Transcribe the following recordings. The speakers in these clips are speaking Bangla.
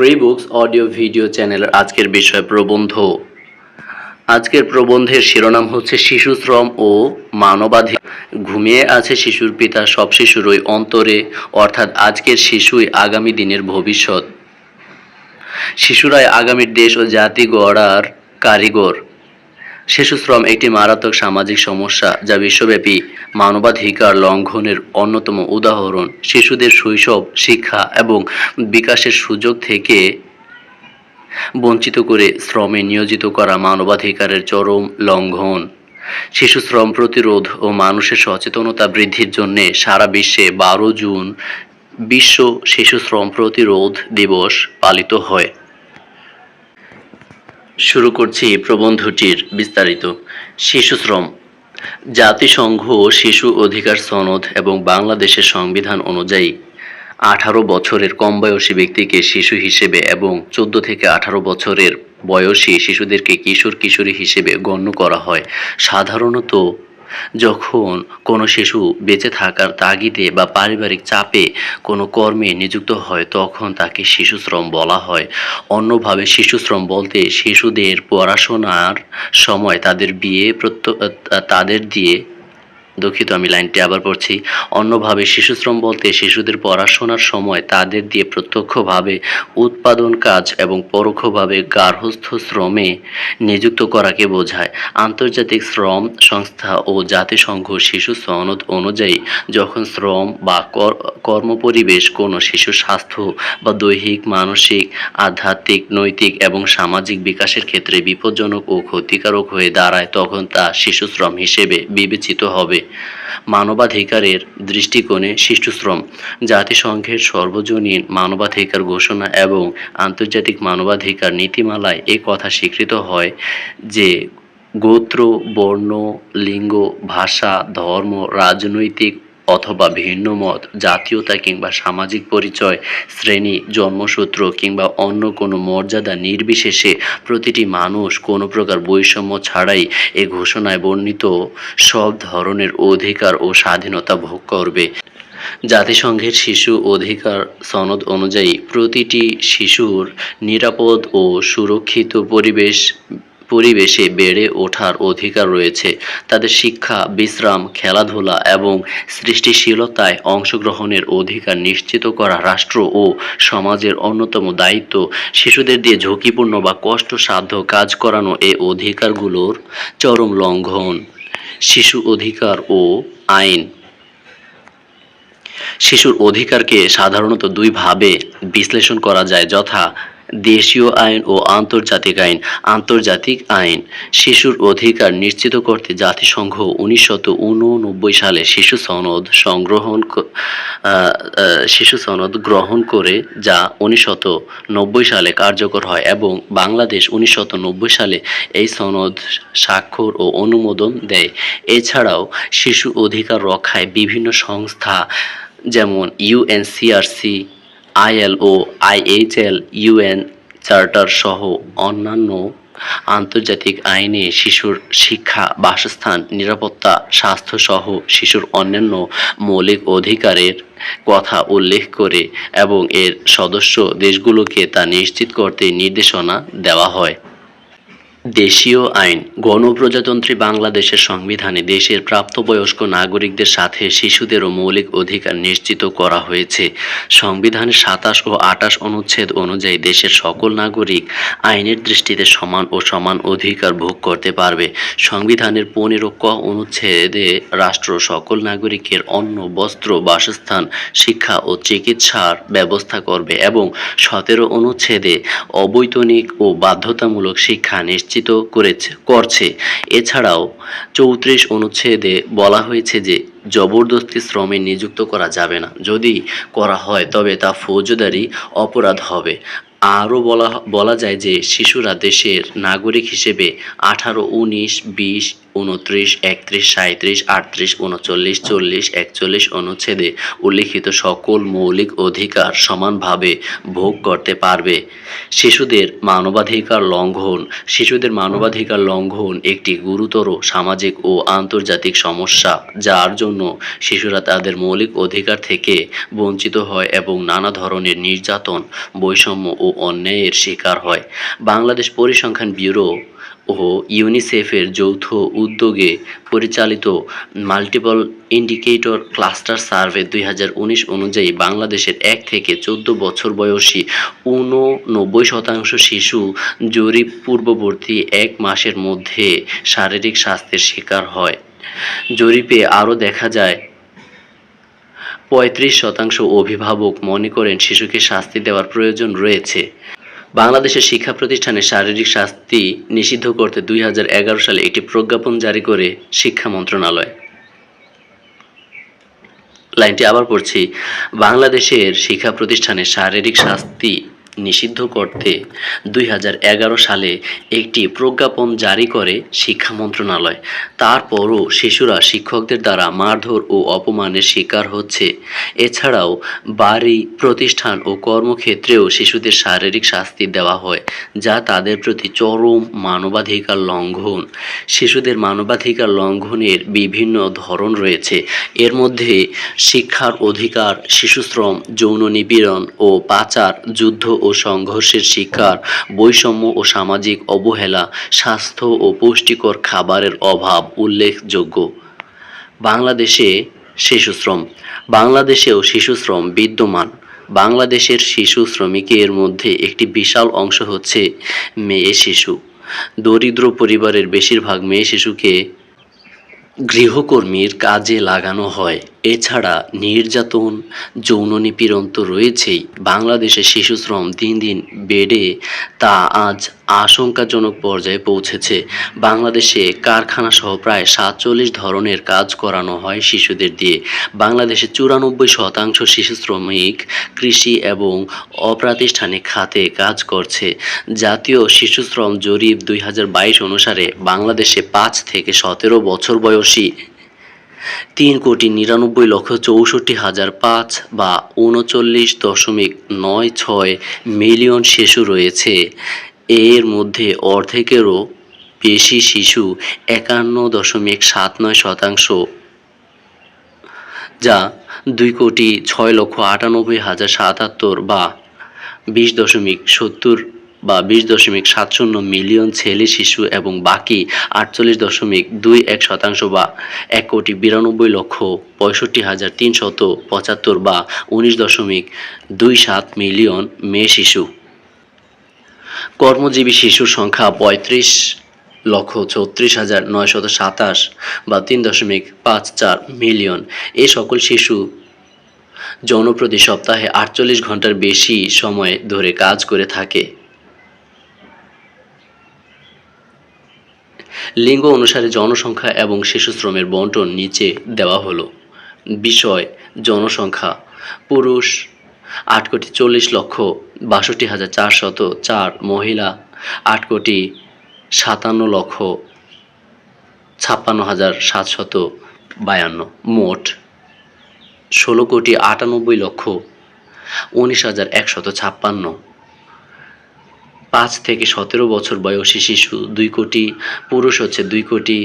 ফ্রি বুকস অডিও ভিডিও চ্যানেলের আজকের বিষয় প্রবন্ধ। আজকের প্রবন্ধের শিরোনাম হচ্ছে শিশু শ্রম ও মানবাধিকার। ঘুমিয়ে আছে শিশুর পিতা, সব শিশুরই অন্তরে, অর্থাৎ আজকের শিশুই আগামী দিনের ভবিষ্যৎ। শিশুরাই আগামীর দেশ ও জাতি গড়ার কারিগর। শিশু শ্রম একটি মারাত্মক সামাজিক সমস্যা যা বিশ্বব্যাপী মানবাধিকার লঙ্ঘনের অন্যতম উদাহরণ। শিশুদের শৈশব, শিক্ষা এবং বিকাশের সুযোগ থেকে বঞ্চিত করে শ্রমে নিয়োজিত করা মানবাধিকারের চরম লঙ্ঘন। শিশু শ্রম প্রতিরোধ ও মানুষের সচেতনতা বৃদ্ধির জন্য সারা বিশ্বে বারো জুন বিশ্ব শিশু শ্রম প্রতিরোধ দিবস পালিত হয়। শুরু করছি প্রবন্ধটির বিস্তারিত। শিশু শ্রম। জাতিসংঘ শিশু অধিকার সনদ এবং বাংলাদেশের সংবিধান অনুযায়ী আঠারো বছরের কম বয়সী ব্যক্তিকে শিশু হিসেবে এবং চোদ্দ থেকে আঠারো বছরের বয়সী শিশুদেরকে কিশোর কিশোরী হিসেবে গণ্য করা হয়। সাধারণত যখন কোনো শিশু বেঁচে থাকার তাগিদে বা পারিবারিক চাপে কোনো কর্মে নিযুক্ত হয়, তখন তাকে শিশুশ্রম বলা হয়। অন্যভাবে শিশুশ্রম বলতে শিশুদের পড়াশোনার সময় তাদের বিয়ে প্রত্য তাদের দিয়ে দুঃখিত, আমি লাইনটি আবার পড়ছি। অন্যভাবে শিশু শ্রম বলতে শিশুদের পড়াশোনার সময় তাদের দিয়ে প্রত্যক্ষভাবে উৎপাদন কাজ এবং পরোক্ষভাবে গার্হস্থ্য শ্রমে নিযুক্ত করাকে বোঝায়। আন্তর্জাতিক শ্রম সংস্থা ও জাতিসংঘ শিশু সনদ অনুযায়ী যখন শ্রম বা কর- কর্মপরিবেশ কোনো শিশুর স্বাস্থ্য বা দৈহিক, মানসিক, আধ্যাত্মিক, নৈতিক এবং সামাজিক বিকাশের ক্ষেত্রে বিপজ্জনক ও ক্ষতিকারক হয়ে দাঁড়ায়, তখন তা শিশু শ্রম হিসেবে বিবেচিত হবে। মানবাধিকারের দৃষ্টিকোণে শিষ্টশ্রম শ্রম জাতিসংঘের সর্বজনীন মানবাধিকার ঘোষণা এবং আন্তর্জাতিক মানবাধিকার নীতিমালায় এ কথা স্বীকৃত হয় যে গোত্র, বর্ণ, লিঙ্গ, ভাষা, ধর্ম, রাজনৈতিক অথবা ভিন্ন মত, জাতীয়তা কিংবা সামাজিক পরিচয়, শ্রেণি, জন্মসূত্র কিংবা অন্য কোনো মর্যাদা নির্বিশেষে প্রতিটি মানুষ কোনো প্রকার বৈষম্য ছাড়াই এ ঘোষণায় বর্ণিত সব ধরনের অধিকার ও স্বাধীনতা ভোগ করবে। জাতিসংঘের শিশু অধিকার সনদ অনুযায়ী প্রতিটি শিশুর নিরাপদ ও সুরক্ষিত পরিবেশ পরিবেশে বেড়ে ওঠার অধিকার রয়েছে। তাদের শিক্ষা, বিশ্রাম, খেলাধুলা এবং সৃষ্টিশীলতায় অংশগ্রহণের অধিকার নিশ্চিত করা রাষ্ট্র ও সমাজের অন্যতম দায়িত্ব। শিশুদের দিয়ে ঝুঁকিপূর্ণ বা কষ্টসাধ্য কাজ করানো এ অধিকারগুলোর চরম লঙ্ঘন। শিশু অধিকার ও আইন। শিশুর অধিকারকে সাধারণত দুইভাবে বিশ্লেষণ করা যায়, যথা দেশীয় আইন ও আন্তর্জাতিক আইন আন্তর্জাতিক আইন। শিশুর অধিকার নিশ্চিত করতে জাতিসংঘ উননব্বই সালে শিশু সনদ সংগ্রহণ শিশু সনদ গ্রহণ করে, যা নব্বই সালে কার্যকর হয় এবং বাংলাদেশ নব্বই সালে এই সনদ স্বাক্ষর ও অনুমোদন দেয়। এছাড়াও শিশু অধিকার রক্ষায় বিভিন্ন সংস্থা, যেমন UNCRC ILO, IHL, UN charter সহ অন্যান্য আন্তর্জাতিক আইনে শিশুর শিক্ষা, বাসস্থান, নিরাপত্তা, স্বাস্থ্যসহ শিশুর অন্যান্য মৌলিক অধিকারের কথা উল্লেখ করে এবং এর সদস্য দেশগুলোকে তা নিশ্চিত করতে নির্দেশনা দেওয়া হয়। দেশীয় আইন, গণপ্রজাতন্ত্রী বাংলাদেশের সংবিধানে দেশের প্রাপ্তবয়স্ক নাগরিকদের সাথে শিশুদেরও মৌলিক অধিকার নিশ্চিত করা হয়েছে। সংবিধানের সাতাশ ও আটাশ অনুচ্ছেদ অনুযায়ী দেশের সকল নাগরিক আইনের দৃষ্টিতে সমান ও সমান অধিকার ভোগ করতে পারবে। সংবিধানের পনেরো ক অনুচ্ছেদে রাষ্ট্র সকল নাগরিকের অন্ন, বস্ত্র, বাসস্থান, শিক্ষা ও চিকিৎসার ব্যবস্থা করবে এবং সতেরো অনুচ্ছেদে অবৈতনিক ও বাধ্যতামূলক শিক্ষা নিশ্চিত করেছে, করছে। এছাড়াও চৌত্রিশ অনুচ্ছেদে বলা হয়েছে যে, জবরদস্তি শ্রমে নিযুক্ত করা যাবে না। যদি করা হয়, তবে তা ফৌজদারি অপরাধ হবে। আরও বলা বলা যায় যে, শিশুরা দেশের নাগরিক হিসেবে আঠারো, উনিশ, বিশ উনত্রিশ একত্রিশ সাঁত্রিশ আটত্রিশ উনচল্লিশ চল্লিশ, একচল্লিশ অনুচ্ছেদে উল্লিখিত সকল মৌলিক অধিকার সমানভাবে ভোগ করতে পারবে। শিশুদের মানবাধিকার লঙ্ঘন, শিশুদের মানবাধিকার লঙ্ঘন একটি গুরুতর সামাজিক ও আন্তর্জাতিক সমস্যা, যার জন্য শিশুরা তাদের মৌলিক অধিকার থেকে বঞ্চিত হয় এবং নানা ধরনের নির্যাতন, বৈষম্য ও অন্যায়ের শিকার হয়। বাংলাদেশ পরিসংখ্যান ব্যুরো ও ইউনিসেফের যৌথ উদ্যোগে পরিচালিত মাল্টিপল ইন্ডিকেটর ক্লাস্টার সার্ভে দুই হাজার উনিশ অনুযায়ী বাংলাদেশের এক থেকে চোদ্দ বছর বয়সী ঊননব্বই শতাংশ শিশু জরিপ পূর্ববর্তী এক মাসের মধ্যে শারীরিক স্বাস্থ্যের শিকার হয়। জরিপে আরও দেখা যায়, পঁয়ত্রিশ শতাংশ অভিভাবক মনে করেন শিশুকে শাস্তি দেওয়ার প্রয়োজন রয়েছে। বাংলাদেশের শিক্ষা প্রতিষ্ঠানে শারীরিক শাস্তি নিষিদ্ধ করতে দুই হাজার এগারো সালে একটি প্রজ্ঞাপন জারি করে শিক্ষা মন্ত্রণালয়। লাইনটি আবার পড়ছি। বাংলাদেশের শিক্ষা প্রতিষ্ঠানে শারীরিক শাস্তি নিষিদ্ধ করতে দুই হাজার এগারো সালে একটি প্রজ্ঞাপন জারি করে শিক্ষা মন্ত্রণালয়। তারপরও শিশুরা শিক্ষকদের দ্বারা মারধর ও অপমানের শিকার হচ্ছে। এছাড়াও বাড়ি, প্রতিষ্ঠান ও কর্মক্ষেত্রেও শিশুদের শারীরিক শাস্তি দেওয়া হয়, যা তাদের প্রতি চরম মানবাধিকার লঙ্ঘন। শিশুদের মানবাধিকার লঙ্ঘনের বিভিন্ন ধরন রয়েছে। এর মধ্যে শিক্ষার অধিকার, শিশুশ্রম, যৌন নিপীড়ন ও পাচার, যুদ্ধ ও সংঘর্ষের শিকার, বৈষম্য ও সামাজিক অবহেলা, স্বাস্থ্য ও পুষ্টিকর খাবারের অভাব উল্লেখযোগ্য। বাংলাদেশে শিশুশ্রম। বাংলাদেশেও শিশুশ্রম বিদ্যমান। বাংলাদেশের শিশু শ্রমিকের মধ্যে একটি বিশাল অংশ হচ্ছে মেয়ে শিশু। দরিদ্র পরিবারের বেশিরভাগ মেয়ে শিশুকে গৃহকর্মীর কাজে লাগানো হয়। এছাড়া নির্যাতন, যৌন নিপীড়ন তো রয়েছেই। বাংলাদেশে শিশুশ্রম দিন দিন বেড়ে তা আজ আশঙ্কাজনক পর্যায়ে পৌঁছেছে। বাংলাদেশে কারখানা সহ প্রায় সাতচল্লিশ ধরনের কাজ করানো হয় শিশুদের দিয়ে। বাংলাদেশে চুরানব্বই শতাংশ শিশু শ্রমিক কৃষি এবং অপ্রাতিষ্ঠানিক খাতে কাজ করছে। জাতীয় শিশু শ্রম জরিপ দুই হাজার বাইশ অনুসারে বাংলাদেশে পাঁচ থেকে সতেরো বছর বয়সী তিন কোটি নিরানব্বই লক্ষ চৌষট্টি হাজার পাঁচ বা উনচল্লিশ দশমিক নয় ছয় মিলিয়ন শিশু রয়েছে। এর মধ্যে অর্ধেকেরও বেশি শিশু একান্ন দশমিক সাত নয় শতাংশ, যা দুই কোটি ছয় লক্ষ আটানব্বই হাজার সাতাত্তর বা বিশ দশমিক সত্তর বা বিশ দশমিক সাত শূন্য মিলিয়ন ছেলে, শিশু এবং বাকি আটচল্লিশ দশমিক দুই এক শতাংশ বা এক কোটি বিরানব্বই লক্ষ পঁয়ষট্টি হাজার তিনশত পঁচাত্তর বা উনিশ দশমিক দুই সাত মিলিয়ন মেয়ে, শিশু। কর্মজীবী শিশুর সংখ্যা পঁয়ত্রিশ লক্ষ চৌত্রিশ হাজার নয়শত সাতাশ বা তিন দশমিক পাঁচ চার মিলিয়ন। এই সকল শিশু জনপ্রতি সপ্তাহে আটচল্লিশ ঘণ্টার বেশি সময় ধরে কাজ করে থাকে। লিঙ্গ অনুসারে জনসংখ্যা এবং শিশু শ্রমের বন্টন নিচে দেওয়া হলো। বিষয়, জনসংখ্যা, পুরুষ, আট কোটি চল্লিশ লক্ষ বাষট্টি হাজার চারশত চার, মহিলা, আট কোটি সাতান্ন লক্ষ ছাপ্পান্ন হাজার সাতশত বায়ান্ন, মোট ষোলো কোটি আটানব্বই লক্ষ উনিশ হাজার একশত ছাপ্পান্ন। পাঁচ থেকে সতেরো বছর বয়সী শিশু, দুই কোটি, পুরুষ হচ্ছে দুই কোটি,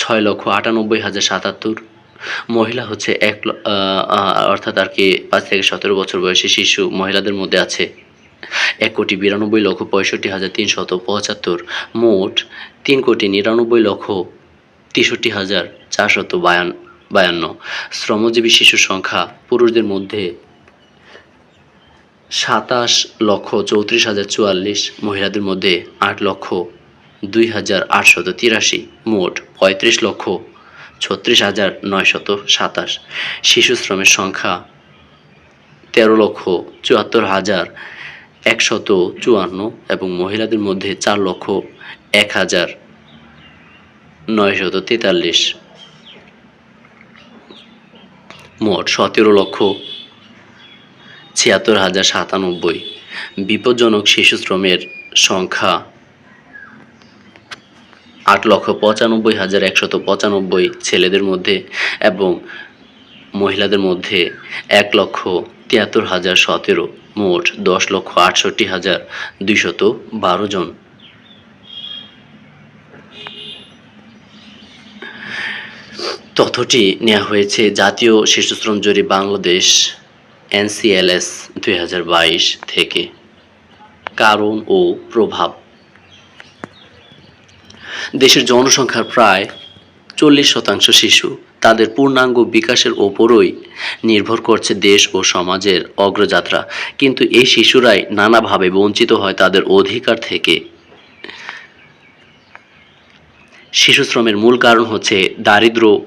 ছয় লক্ষ আটানব্বই হাজার সাতাত্তর। মহিলা হচ্ছে এক অর্থাৎ আর কি পাঁচ থেকে সতেরো বছর বয়সী শিশু মহিলাদের মধ্যে আছে। এক কোটি বিরানব্বই লক্ষ পঁয়ষট্টি হাজার তিনশত পঁচাত্তর। মোট তিন কোটি নিরানব্বই লক্ষ তেষট্টি হাজার চারশত বায়ান বায়ান্ন। শ্রমজীবী শিশুর সংখ্যা পুরুষদের মধ্যে সাতাশ লক্ষ চৌত্রিশ হাজার চুয়াল্লিশ মহিলাদের মধ্যে আট লক্ষ দুই হাজার আটশত তিরাশি, মোট পঁয়ত্রিশ লক্ষ ছত্রিশ হাজার নয়শত সাতাশ। শিশু শ্রমের সংখ্যা তেরো লক্ষ চুয়াত্তর হাজার একশত চুয়ান্ন এবং মহিলাদের মধ্যে চার লক্ষ এক হাজার নয়শত তেতাল্লিশ। মোট সতেরো লক্ষ ছিয়াত্তর হাজার সাতানব্বই। বিপজ্জনক শিশু শ্রমের সংখ্যা আট লক্ষ পঁচানব্বই হাজার একশত পঁচানব্বই ছেলেদের মধ্যে এবং মহিলাদের মধ্যে এক লক্ষ তিয়াত্তর হাজার সতেরো, মোট দশ লক্ষ আটষট্টি হাজার দুইশত বারো জন। তথ্যটি নেওয়া হয়েছে জাতীয় শিশুশ্রম জরিপ বাংলাদেশ এনসিএলএস দুই হাজার বাইশ থেকে কারণ ও প্রভাব। দেশের জনসংখ্যার প্রায় চল্লিশ শতাংশ শিশু তাদের পূর্ণাঙ্গ বিকাশের ওপরই নির্ভর করছে দেশ ও সমাজের অগ্রযাত্রা। কিন্তু এই শিশুরাই নানাভাবে বঞ্চিত হয় তাদের অধিকার থেকে। শিশু শ্রমের মূল কারণ হচ্ছে দারিদ্র্য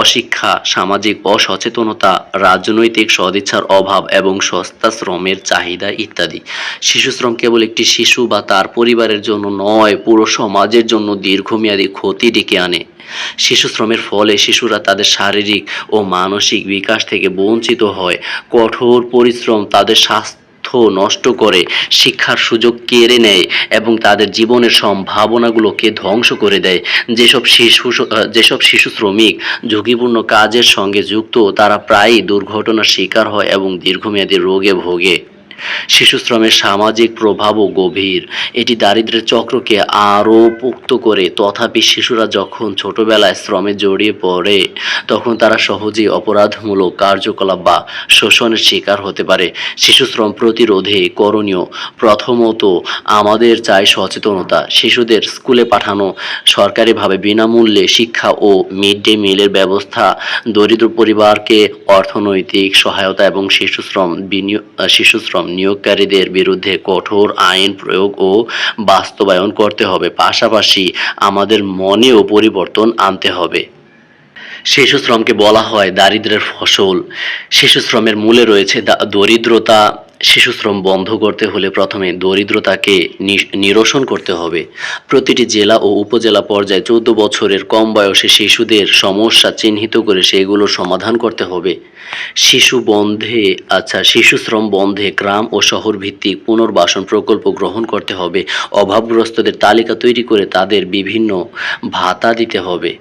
অশিক্ষা, সামাজিক অসচেতনতা, রাজনৈতিক সদিচ্ছার অভাব এবং সস্তা শ্রমের চাহিদা ইত্যাদি। শিশু শ্রম কেবল একটি শিশু বা তার পরিবারের জন্য নয়, পুরো সমাজের জন্য দীর্ঘমেয়াদী ক্ষতি ডেকে আনে। শিশু শ্রমের ফলে শিশুরা তাদের শারীরিক ও মানসিক বিকাশ থেকে বঞ্চিত হয়। কঠোর পরিশ্রম তাদের স্বাস্থ্য নষ্ট করে, শিক্ষার সুযোগ কেড়ে নেয় এবং তাদের জীবনের সম্ভাবনাগুলোকে ধ্বংস করে দেয়। যেসব শিশু যেসব শিশু শ্রমিক ঝুঁকিপূর্ণ কাজের সঙ্গে যুক্ত, তারা প্রায়ই দুর্ঘটনার শিকার হয় এবং দীর্ঘমেয়াদী রোগে ভোগে। শিশু শ্রমের সামাজিক প্রভাবও গভীর। এটি দারিদ্র্যের চক্রকে আরও পোক্ত করে তথাপি শিশুরা যখন ছোটবেলায় শ্রমে জড়িয়ে পড়ে, তখন তারা সহজেই অপরাধমূলক কার্যকলাপ বা শোষণের শিকার হতে পারে। শিশু শ্রম প্রতিরোধে করণীয়। প্রথমত, আমাদের চাই সচেতনতা। শিশুদের স্কুলে পাঠানো সরকারিভাবে বিনামূল্যে শিক্ষা ও মিড ডে মিলের ব্যবস্থা, দরিদ্র পরিবারকে অর্থনৈতিক সহায়তা এবং শিশু শ্রম বিনিয়োগ শিশু শ্রম নিয়োগকারীদের বিরুদ্ধে কঠোর আইন প্রয়োগ ও বাস্তবায়ন করতে হবে। পাশাপাশি আমাদের মনেও পরিবর্তন আনতে হবে। শিশু শ্রমকে বলা হয় দারিদ্রের ফসল। শিশু শ্রমের মূলে রয়েছে দরিদ্রতা শিশু শ্রম বন্ধ করতে হলে প্রথমে দরিদ্রতাকে নিরসন করতে হবে। প্রতিটি জেলা ও উপজেলা পর্যায়ে চৌদ্দ বছরের কম বয়সে শিশুদের সমস্যা চিহ্নিত করে সেগুলো সমাধান করতে হবে। শিশু বন্ধে আচ্ছা শিশু শ্রম বন্ধে গ্রাম ও শহর ভিত্তিক পুনর্বাসন প্রকল্প গ্রহণ করতে হবে। অভাবগ্রস্তদের তালিকা তৈরি করে তাদের বিভিন্ন ভাতা দিতে হবে।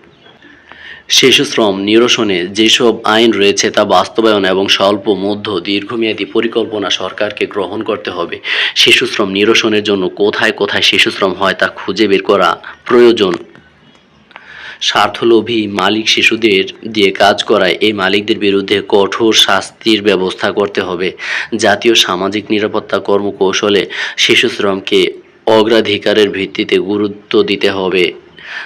শিশু শ্রম নিরসনে যেসব আইন রয়েছে তা বাস্তবায়ন এবং স্বল্প, মধ্য, দীর্ঘমেয়াদী পরিকল্পনা সরকারকে গ্রহণ করতে হবে। শিশুশ্রম নিরসনের জন্য কোথায় কোথায় শিশুশ্রম হয় তা খুঁজে বের করা প্রয়োজন। স্বার্থলোভী মালিক শিশুদের দিয়ে কাজ করায় এই মালিকদের বিরুদ্ধে কঠোর শাস্তির ব্যবস্থা করতে হবে। জাতীয় সামাজিক নিরাপত্তা কর্মকৌশলে শিশু শ্রমকে অগ্রাধিকারের ভিত্তিতে গুরুত্ব দিতে হবে।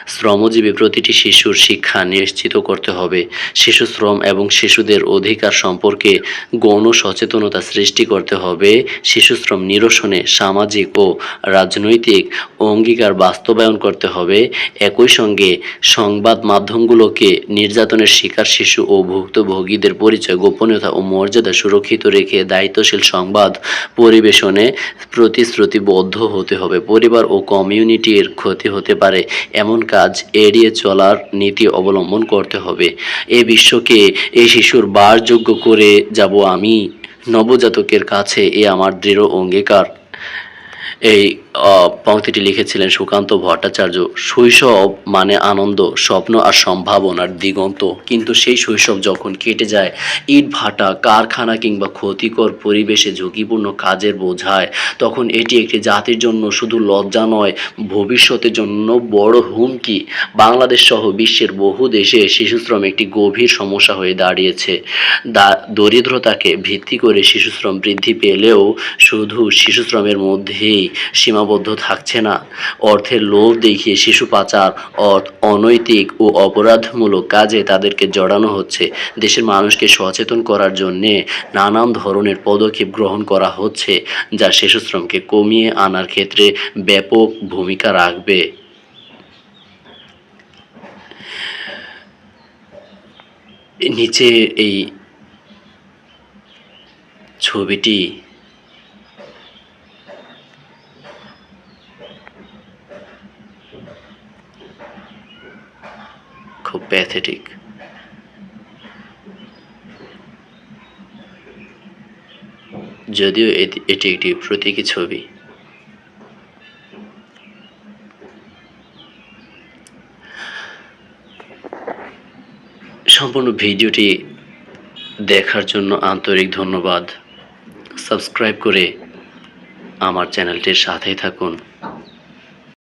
শ্রমজীবী প্রতিটি শিশুর শিক্ষা নিশ্চিত করতে হবে। শিশু শ্রম এবং শিশুদের অধিকার সম্পর্কে গণ সচেতনতা সৃষ্টি করতে হবে। শিশু শ্রম নিরসনে সামাজিক ও রাজনৈতিক অঙ্গীকার বাস্তবায়ন করতে হবে। একই সঙ্গে সংবাদ মাধ্যমগুলোকে নির্যাতনের শিকার শিশু ও ভুক্তভোগীদের পরিচয়, গোপনীয়তা ও মর্যাদা সুরক্ষিত রেখে দায়িত্বশীল সংবাদ পরিবেশনে প্রতিশ্রুতিবদ্ধ হতে হবে। পরিবার ও কমিউনিটির ক্ষতি হতে পারে। এমন কাজ এড়িয়ে চলার নীতি অবলম্বন করতে হবে। এ বিশ্বকে এই শিশুর বারযোগ্য করে যাব আমি। নবজাতকের কাছে এ আমার দৃঢ় অঙ্গীকার। এই পংক্তিটি লিখেছিলেন সুকান্ত ভট্টাচার্য, শৈশব মানে আনন্দ, স্বপ্ন আর সম্ভাবনার দিগন্ত। কিন্তু সেই শৈশব যখন কেটে যায়, ইট ভাটা, কারখানা কিংবা ক্ষতিকর পরিবেশে ঝুঁকিপূর্ণ কাজের বোঝায়, তখন এটি একটি জাতির জন্য শুধু লজ্জা নয়, ভবিষ্যতের জন্য বড় হুমকি। বাংলাদেশ সহ বিশ্বের বহু দেশে শিশুশ্রম একটি গভীর সমস্যা হয়ে দাঁড়িয়েছে। দরিদ্রতাকে ভিত্তি করে শিশুশ্রম বৃদ্ধি পেলেও শুধু শিশুশ্রমের মধ্যেই সীমাবদ্ধ থাকছে না। অর্থের লোভ দেখিয়ে শিশু পাচার, অর্থ, অনৈতিক ও অপরাধমূলক কাজে তাদেরকে জড়ানো হচ্ছে। দেশের মানুষকে সচেতন করার জন্যে নানান ধরনের পদক্ষেপ গ্রহণ করা হচ্ছে, যা শিশুশ্রমকে কমিয়ে আনার ক্ষেত্রে ব্যাপক ভূমিকা রাখবে। নিচে এই ছবিটি খুব প্যাথেটিক যদিও এটি একটি প্রতীকী ছবি। সম্পূর্ণ ভিডিওটি দেখার জন্য আন্তরিক ধন্যবাদ। সাবস্ক্রাইব করে আমার চ্যানেলটির সাথেই থাকুন।